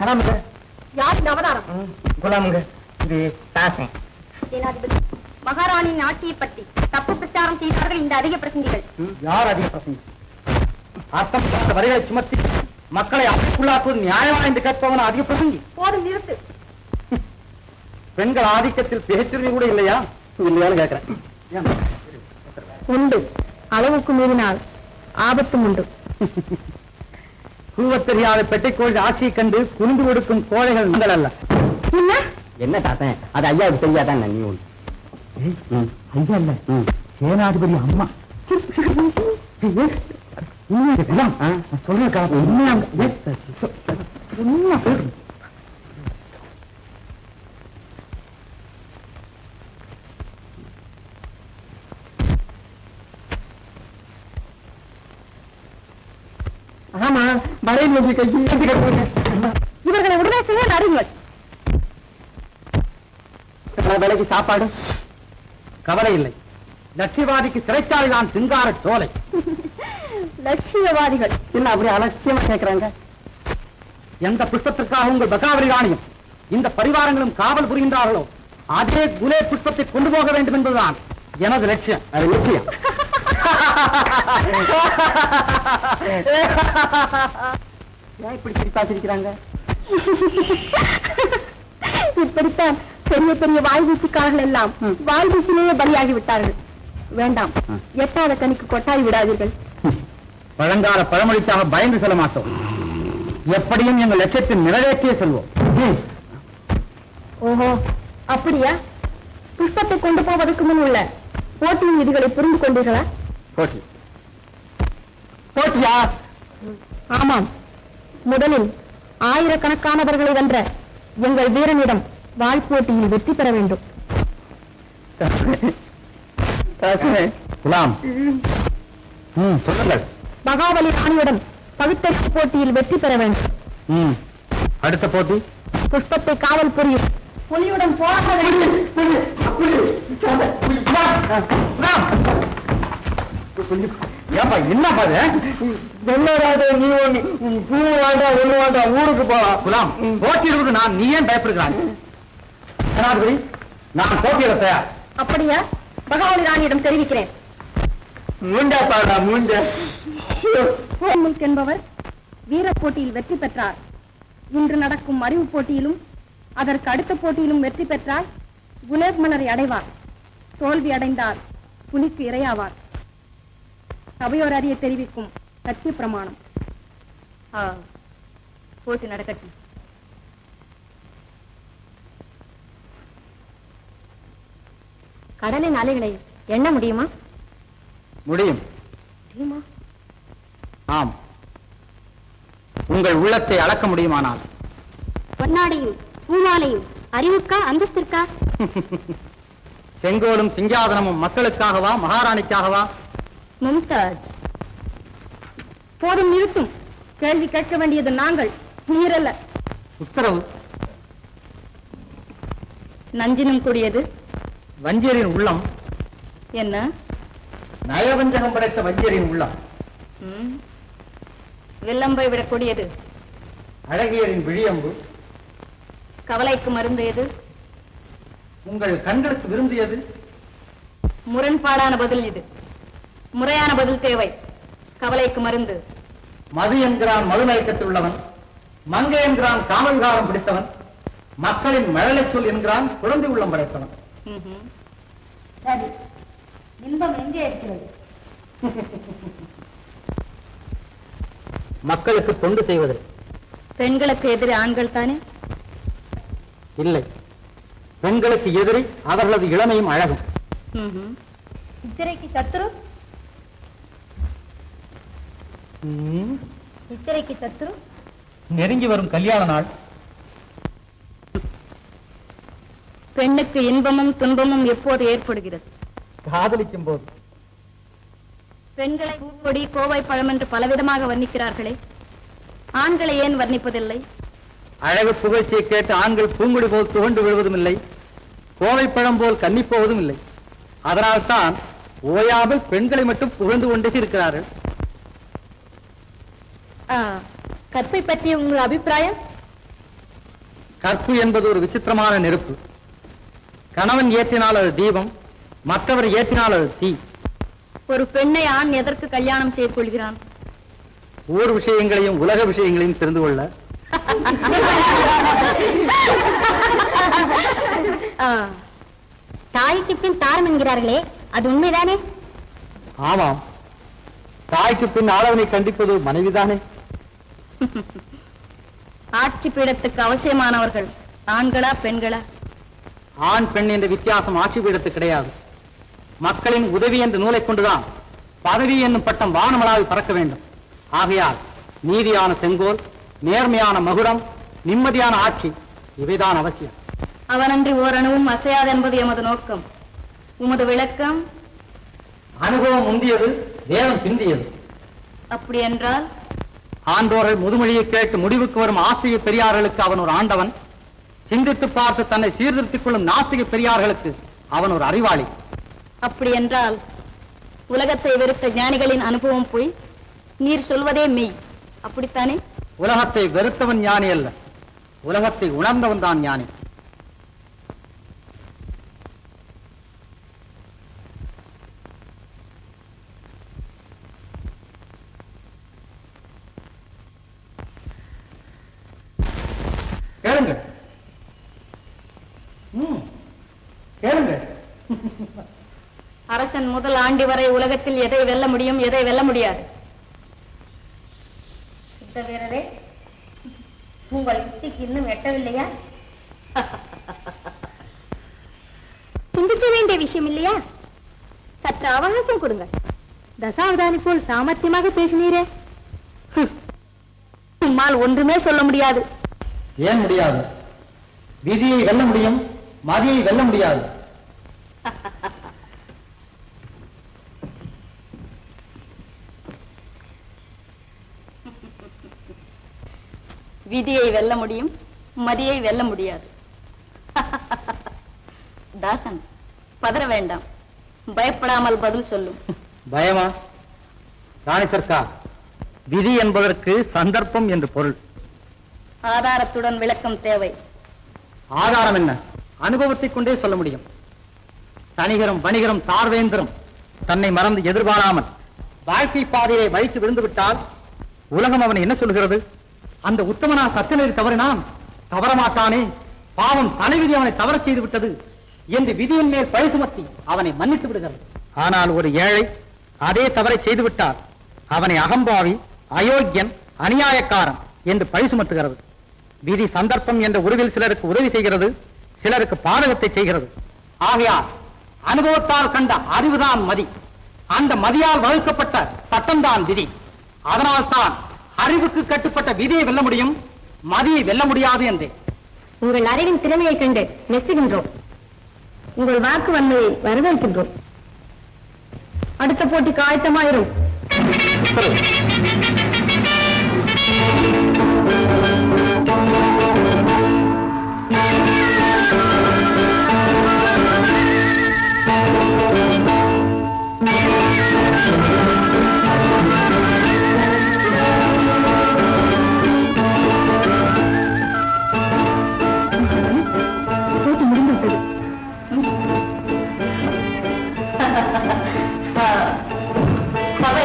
கலாமுங்க. யார் இந்த அவதாரம் குலாமுங்க. இது தாசன். மகாராணியின் ஆட்சியை பற்றி தப்பு பிரச்சாரம் செய்தார்கள் இந்த அதிக பிரசங்கிகள். யார் அதிக பிரசங்க? அர்த்தம் இல்லாத வரிகளை சுமத்தி மக்களை அப்படிக்குள்ளாக்குவது நியாயமா என்று கேட்பவன் அதிக பிரசங்கி? போதும் நிறுத்து. பெண்கள் ஆதிக்கத்தில் பேச்சுரிமை கூட இல்லையா? இல்லையான்னு கேட்கிறேன்? உண்டு. அளவுக்கு மீறினால் ஆபத்தும் உண்டு. கூவத் தெரியாத பெட்டைக்கோள் ஆட்சியை கண்டு குனிந்து கொடுக்கும் கோழைகள் நீங்கள் அல்ல. என்ன? தாத்தன் அது ஐயாவுக்கு தெரியாதான் நீ ஒண்ணு ஐயா இல்ல. சேனாதிபதி அம்மா. சொல்றேன் ஆமா. வரையில் கையை இவர்களை உடனே செய்ய அறிவுகள் வேலைக்கு சாப்பாடு கவலை இல்லை லட்சியவாதிக்கு சிறைச்சாலை தான் சிங்கார சோலை. லட்சியவாதிகள். என்ன அப்படி அலட்சியமா கேட்கிறாங்க எந்த புஷ்பத்திற்காக உங்கள் பகாவலி ராணியும் இந்த பரிவாரங்களும் காவல் புரிகின்றார்களோ அதே குலே புஷ்பத்தை கொண்டு போக வேண்டும் என்பதுதான் எனது லட்சியம். அது லட்சியம். ஏன் இப்படி சிரிப்பா சிரிக்கிறாங்க? இப்படித்தான் பெரிய பெரிய வாய் வீச்சுக்காரர்கள் எல்லாம் வாய் வீச்சிலேயே பலியாகி விட்டார்கள். வேண்டாம். எட்டாத கனிக்கு கொட்டாய் விடாதீர்கள். பழங்கால பழமொழிக்காக பயந்து செல்ல மாட்டோம். எப்படியும் எங்கள் லட்சியத்தை நிறைவேற்றியே செல்வோம். ஓஹோ அப்படியா? புஷ்பத்தை கொண்டு போவதற்கு முன் உள்ள போட்டியின் விதிகளை புரிந்து கொண்டீர்களா? போட்டி. போட்டியா ஆமாம் முதலில் ஆயிரக்கணக்கானவர்களை வென்ற எங்கள் வீரனிடம் வாழ் போட்டியில் வெற்றி பெற வேண்டும் மகாபலி ராணியுடன் பகுத்தறிவு போட்டியில் வெற்றி பெற வேண்டும் ம் அடுத்த போட்டி புஷ்பத்தை காவல் புரியும் புலியுடன் போராட வேண்டும் ஏப்பா என்ன பாரு என்னடாது நீ ஒண்ணு பூ வேண்டாம் ஒண்ணு வேண்டாம் ஊருக்கு போலாம் குலாம் போட்டியிடுவது நான் நீ ஏன் பயப்படுகிறான் ஜனாதிபதி நான் போட்டியிட தயார். அப்படியா? மகாபலி ராணியிடம் தெரிவிக்கிறேன். மூண்டா பாடா மூண்ட. ஹோமில்க் என்பவர் வீரப் போட்டியில் வெற்றி பெற்றார். இன்று நடக்கும் அறிவு போட்டியிலும் அதற்கு அடுத்த போட்டியிலும் வெற்றி பெற்றால் குலேப் மலரை அடைவார். தோல்வி அடைந்தால் புலிக்கு இரையாவார். சபையோர் அறிய தெரிவிக்கும் சத்திய பிரமாணம். போட்டி நடக்கட்டும். கடலின் அலைகளை எண்ண முடியுமா? முடியும். முடியுமா? ஆம். உங்கள் உள்ளத்தை அளக்க முடியுமானால்? பொன்னாடையும் பூமாலையும் அறிவுக்கா அந்தஸ்திற்கா? செங்கோலும் சிங்காதனமும் மக்களுக்காகவா மகாராணிக்காகவா? மும்தாஜ். போதும் நிறுத்தும். கேள்வி கேட்க வேண்டியது நாங்கள். நீரல்ல உத்தரவு. நஞ்சினும் கூடியது. வஞ்சியரின் உள்ளம். என்ன? நயவஞ்சகம் படைத்த வஞ்சியரின் உள்ளம். வில்லம்பை விடக்கூடியது அழகியரின் விழியம்பு. கவலைக்கு மருந்து எது? உங்கள் கண்களுக்கு விரும்பியது முரண்பாடான பதில் இது. முறையான பதில் தேவை. கவலைக்கு மருந்து. மது என்கிறான் மதுமயக்கத்தில் உள்ளவன் மங்கை என்கிறான் காமவிகாரம் பிடித்தவன். மக்களின் மழலை சொல் என்கிறான் குழந்தை உள்ளம் படைத்தவன். சரி. இன்பம் எங்கே இருக்கிறது? மக்களுக்கு தொண்டு செய்வதில். பெண்களுக்கு எதிரே ஆண்கள் தானே? இல்லை. பெண்களுக்கு எதிரி அவர்களது இளமையும் அழகும். சித்திரைக்கு சத்துரு சித்திரைக்கு சத்துரு நெருங்கி வரும் கல்யாண நாள். பெண்ணுக்கு இன்பமும் துன்பமும் எப்போது ஏற்படுகிறது? காதலிக்கும் போது. பெண்களை பூக்கொடி கோவை பழம் என்று பலவிதமாக வர்ணிக்கிறார்களே. ஆண்களை ஏன் வர்ணிப்பதில்லை? அழகு புகழ்ச்சியை கேட்டு ஆண்கள் பூங்குடி போல் துவண்டு விழுவதும் இல்லை. கோவை பழம் போல் கன்னிப் போவதும் இல்லை அதனால்தான் ஓயாமல் பெண்களை மட்டும் புகழ்ந்து கொண்டே இருக்கிறார்கள். கற்பை பற்றிய உங்கள் அபிப்பிராயம்? கற்பு என்பது ஒரு விசித்திரமான நெருப்பு. கணவன் ஏற்றினால் அது தீபம் மற்றவர் ஏற்றினால் அது தீ. ஒரு பெண்ணை ஆண் எதற்கு கல்யாணம் செய்து கொள்கிறான்? ஊர் விஷயங்களையும் உலக விஷயங்களையும் தெரிந்து கொள்ள. தாய்க்கு பின் தாரம் என்கிறார்களே அது உண்மைதானே? ஆமாம். தாய்க்கு பின் ஆளவனை கண்டிப்பது மனைவிதானே? ஆட்சி பீடத்துக்கு அவசியமானவர்கள் ஆண்களா பெண்களா? ஆண் பெண் என்ற வித்தியாசம் ஆட்சி பீடத்து கிடையாது. மக்களின் உதவி என்ற நூலை கொண்டுதான் பதவி என்னும் பட்டம் வானமளாவி பறக்க வேண்டும். ஆகையால் நீதியான செங்கோல் நேர்மையான மகுடம் நிம்மதியான ஆட்சி இவைதான் அவசியம். அவனன்றி ஓரணுவும் அசையாது என்பது எமது நோக்கம். உமது விளக்கம்? அனுபவம் முந்தியது வேதம் பிந்தியது. அப்படி என்றால் ஆண்டோர்கள் முதுமொழியை கேட்டு முடிவுக்கு வரும் ஆசிரிய பெரியார்களுக்கு அவன் ஒரு ஆண்டவன். சிந்தித்து பார்த்து தன்னை சீர்திருத்திக் கொள்ளும் நாஸ்திக பெரியார்களுக்கு அவன் ஒரு அறிவாளி. அப்படி என்றால் உலகத்தை வெறுத்த ஞானிகளின் அனுபவம் போய் நீர் சொல்வதே மெய். அப்படித்தானே? உலகத்தை வெறுத்தவன் ஞானி அல்ல. உலகத்தை உணர்ந்தவன் தான் ஞானி. அரசன் முதல் ஆண்டு வரை உலகத்தில் எதை வெல்ல முடியும் எதை வெல்ல முடியாது? சித்த வீரரே உங்கள் யுக்திக்கு இன்னும் எட்டவில்லையா? சிந்திக்க வேண்டிய விஷயம் இல்லையா? சற்று அவகாசம் கொடுங்க. தசாவதானி போல் சாமர்த்தியமாக பேசினீரே. ஹம். உம்மால் ஒன்றுமே சொல்ல முடியாது. ஏன் முடியாது? விதியை வெல்ல முடியும் மதியை வெல்ல முடியாது. விதியை வெல்ல முடியும் மதியை வெல்ல முடியாது. தாசன் பதற வேண்டாம். பயப்படாமல் பதில் சொல்லும். பயமா? ராணி சர்க்கார் விதி என்பதற்கு சந்தர்ப்பம் என்று பொருள். ஆதாரத்துடன் விளக்கம் தேவை. ஆதாரம் என்ன? அனுபவத்தைக் கொண்டே சொல்ல முடியும். தனிகரும் வணிகரும் தார்வேந்திரம் தன்னை மறந்து எதிர்பாராமல் வாழ்க்கை பாதையை வழித்து விழுந்து விட்டால் உலகம் அவனை என்ன சொல்கிறது அந்த உத்தமனா சத்தியநெறி தவறினான் தவறமாட்டானே. பாவம் தலைவிதி அவனை தவறச் செய்து விட்டது என்று விதியின் மேல் பழி சுமத்தி அவனை மன்னித்து விடுகிறது. ஆனால் ஒரு ஏழை அதே தவறை செய்து விட்டார் அவனை அகம்பாவி அயோக்கியன் அநியாயக்காரன் என்று பழி சுமத்துகிறது விதி சந்தர்ப்பம் என்ற உருவில் சிலருக்கு உதவி செய்கிறது சிலருக்கு பாதகத்தை செய்கிறது. ஆகையால் அனுபவத்தால் கண்ட அறிவுதான் மதி. அந்த மதியால் வகுக்கப்பட்ட சட்டம்தான் விதி. அதனால்தான் அறிவுக்கு கட்டுப்பட்ட விதியை வெல்ல முடியும்? மதியை வெல்ல முடியாது என்றேன் உங்கள் அறிவின் திறமையை கண்டு மெச்சுகின்றோம் உங்கள் வாக்கு வன்மையை வரவேற்கின்றோம். அடுத்த போட்டிக்கு ஆயத்தமாயிரும்